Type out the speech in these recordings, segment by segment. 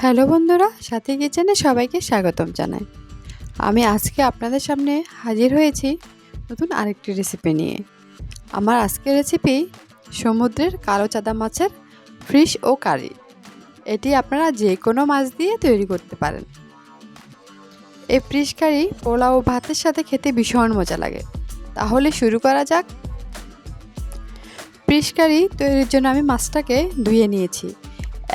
Hello বন্ধুরা, সাথী কিচেনে সবাইকে স্বাগতম জানাই। আমি আজকে আপনাদের সামনে হাজির হয়েছি নতুন আরেকটি রেসিপি নিয়ে। আমার আজকের রেসিপি সমুদ্রের কালো চাদা মাছের ফিশ ও কারি এটি আপনারা যে কোনো মাছ দিয়ে তৈরি করতে পারেন। এই ফিশ কারি পোলাও ও ভাতের সাথে খেতে ভীষণ মজা লাগে। তাহলে শুরু করা যাক। ফিশ কারি তৈরির জন্য আমি মাছটাকে ধুয়ে নিয়েছি।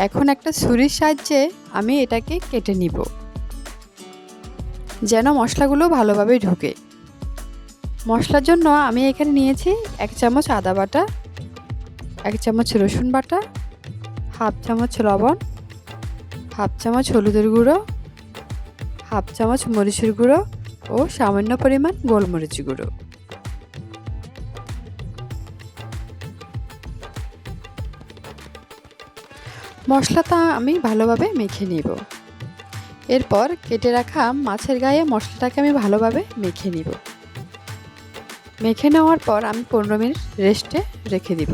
এখন একটা ছুরির সাহায্যে আমি এটাকে কেটে নিব। যেন মশলাগুলো ভালোভাবে ঢুকে। মশলার জন্য আমি এখানে নিয়েছি এক চামচ আদা বাটা, এক চামচ রসুন বাটা, হাফ চামচ লবণ, হাফ চামচ হলুদের গুঁড়ো, হাফ চামচ মরিচের গুঁড়ো ও সামান্য পরিমাণ গোলমরিচ গুঁড়ো। মশলাটা আমি ভালোভাবে মেখে নিব। এরপর কেটে রাখা মাছের গায়ে মশলাটাকে আমি ভালোভাবে মেখে নিব। মেখে নেওয়ার পর আমি পনেরো মিনিট রেস্টে রেখে দিব।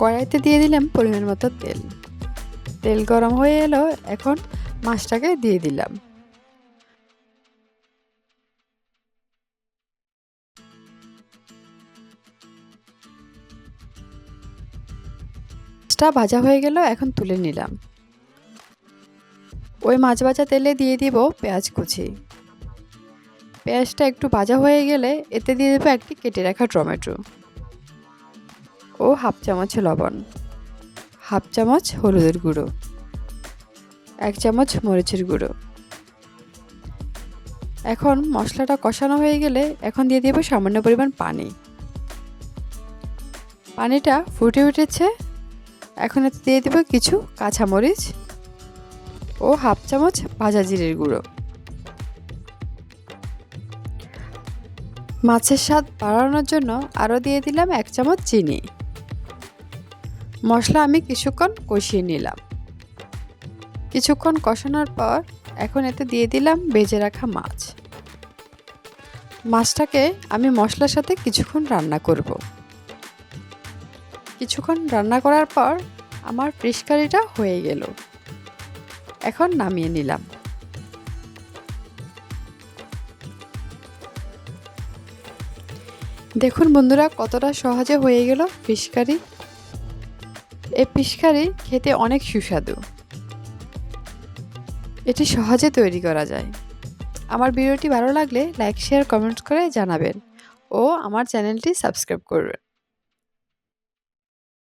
কড়াইতে দিয়ে দিলাম পরিমাণ মতো তেল। তেল গরম হয়ে এলো, এখন মাছটাকে দিয়ে দিলাম। মাছটা ভাজা হয়ে গেল, এখন তুলে নিলাম। ওই মাছ ভাজা তেলে দিয়ে দিব পেঁয়াজ কুচি। পেঁয়াজটা একটু ভাজা হয়ে গেলে এতে দিয়ে দেবো একটি কেটে রাখা টমেটো ও হাফ চামচ লবণ, হাফ চামচ হলুদের গুঁড়ো। এক চামচ মরিচের গুঁড়ো। এখন মশলাটা কষানো হয়ে গেলে এখন দিয়ে দেবো সামান্য পরিমাণ পানি। পানিটা ফুটে উঠেছে। এখন এতে দিয়ে দেবো কিছু কাঁচামরিচ ও হাফ চামচ ভাজা জিরের গুঁড়ো। মাছের স্বাদ বাড়ানোর জন্য আরও দিয়ে দিলাম এক চামচ চিনি। মশলা আমি কিছুক্ষণ কষিয়ে নিলাম। কিছুক্ষণ কষানোর পর এখন এতে দিয়ে দিলাম বেজে রাখা মাছ। মাছটাকে আমি মশলার সাথে কিছুক্ষণ রান্না করব। কিছুক্ষণ রান্না করার পর আমার ফিশ কারিটা হয়ে গেল। এখন নামিয়ে নিলাম। দেখুন বন্ধুরা, কতটা সহজে হয়ে গেল ফিশ কারি। এই ফিশ কারি খেতে অনেক সুস্বাদু। এটি সহজে তৈরি করা যায়। আমার ভিডিওটি ভালো লাগলে লাইক, শেয়ার কমেন্ট করে জানাবেন। ও আমার চ্যানেলটি সাবস্ক্রাইব করবেন।